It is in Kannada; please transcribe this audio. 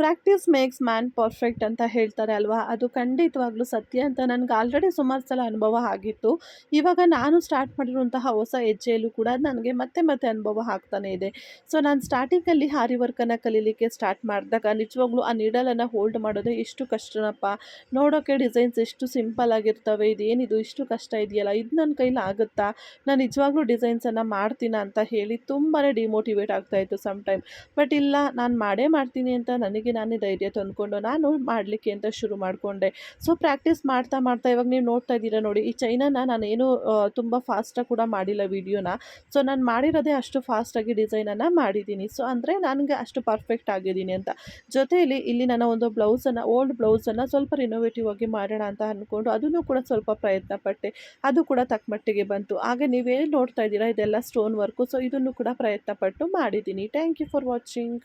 ಪ್ರಾಕ್ಟೀಸ್ ಮೇಕ್ಸ್ ಮ್ಯಾನ್ ಪರ್ಫೆಕ್ಟ್ ಅಂತ ಹೇಳ್ತಾರೆ ಅಲ್ವಾ? ಅದು ಖಂಡಿತವಾಗ್ಲೂ ಸತ್ಯ ಅಂತ ನನಗೆ ಆಲ್ರೆಡಿ ಸುಮಾರು ಸಲ ಅನುಭವ ಆಗಿತ್ತು. ಇವಾಗ ನಾನು ಸ್ಟಾರ್ಟ್ ಮಾಡಿರುವಂತಹ ಹೊಸ ಹೆಜ್ಜೆಯಲ್ಲೂ ಕೂಡ ನನಗೆ ಮತ್ತೆ ಮತ್ತೆ ಅನುಭವ ಆಗ್ತಾನೆ ಇದೆ. ಸೊ ನಾನು ಸ್ಟಾರ್ಟಿಂಗಲ್ಲಿ ಹಾರಿ ವರ್ಕನ್ನು ಕಲೀಲಿಕ್ಕೆ ಸ್ಟಾರ್ಟ್ ಮಾಡಿದಾಗ ನಿಜವಾಗ್ಲೂ ಆ ನೀಡಲನ್ನು ಹೋಲ್ಡ್ ಮಾಡೋದೇ ಎಷ್ಟು ಕಷ್ಟನಪ್ಪ. ನೋಡೋಕ್ಕೆ ಡಿಸೈನ್ಸ್ ಎಷ್ಟು ಸಿಂಪಲ್ ಆಗಿರ್ತವೆ, ಇದೇನಿದು, ಇಷ್ಟು ಕಷ್ಟ ಇದೆಯಲ್ಲ, ಇದು ನನ್ನ ಕೈಲಿ ಆಗುತ್ತಾ? ನಾನು ನಿಜವಾಗ್ಲೂ ಡಿಸೈನ್ಸನ್ನು ಮಾಡ್ತೀನ ಅಂತ ಹೇಳಿ ತುಂಬಾ ಡಿಮೋಟಿವೇಟ್ ಆಗ್ತಾಯಿತ್ತು ಸಮ್ ಟೈಮ್ ಬಟ್ ಇಲ್ಲ, ನಾನು ಮಾಡೇ ಮಾಡ್ತೀನಿ ಅಂತ ನನಗೆ ನಾನೇ ಧೈರ್ಯ ತಂದುಕೊಂಡು ನಾನು ಮಾಡಲಿಕ್ಕೆ ಅಂತ ಶುರು ಮಾಡಿಕೊಂಡೆ. ಸೊ ಪ್ರಾಕ್ಟೀಸ್ ಮಾಡ್ತಾ ಮಾಡ್ತಾ ಇವಾಗ ನೀವು ನೋಡ್ತಾ ಇದ್ದೀರಾ ನೋಡಿ, ಈ ಚೈನನ ನಾನೇನು ತುಂಬ ಫಾಸ್ಟಾಗಿ ಕೂಡ ಮಾಡಿಲ್ಲ ವಿಡಿಯೋನ ಸೊ ನಾನು ಮಾಡಿರೋದೇ ಅಷ್ಟು ಫಾಸ್ಟಾಗಿ ಡಿಸೈನನ್ನು ಮಾಡಿದ್ದೀನಿ. ಸೊ ಅಂದರೆ ನನಗೆ ಅಷ್ಟು ಪರ್ಫೆಕ್ಟ್ ಆಗಿದ್ದೀನಿ ಅಂತ. ಜೊತೆಯಲ್ಲಿ ಇಲ್ಲಿ ನನ್ನ ಒಂದು ಬ್ಲೌಸನ್ನು ಓಲ್ಡ್ ಬ್ಲೌಸನ್ನು ಸ್ವಲ್ಪ ರಿನೋವೇಟಿವ್ ಆಗಿ ಮಾಡೋಣ ಅಂತ ಅಂದ್ಕೊಂಡು ಅದನ್ನು ಕೂಡ ಸ್ವಲ್ಪ ಪ್ರಯತ್ನ ಪಟ್ಟೆ. ಅದು ಕೂಡ ತಕ್ಕಮಟ್ಟಿಗೆ ಬಂತು. ಹಾಗೆ ನೀವೇನು ನೋಡ್ತಾ ಇದ್ದೀರಾ, ಇದೆಲ್ಲ ಸ್ಟೋನ್ ವರ್ಕು ಸೊ ಇದನ್ನು ಕೂಡ ಪ್ರಯತ್ನ ಪಟ್ಟು ಮಾಡಿದ್ದೀನಿ. Thank you for watching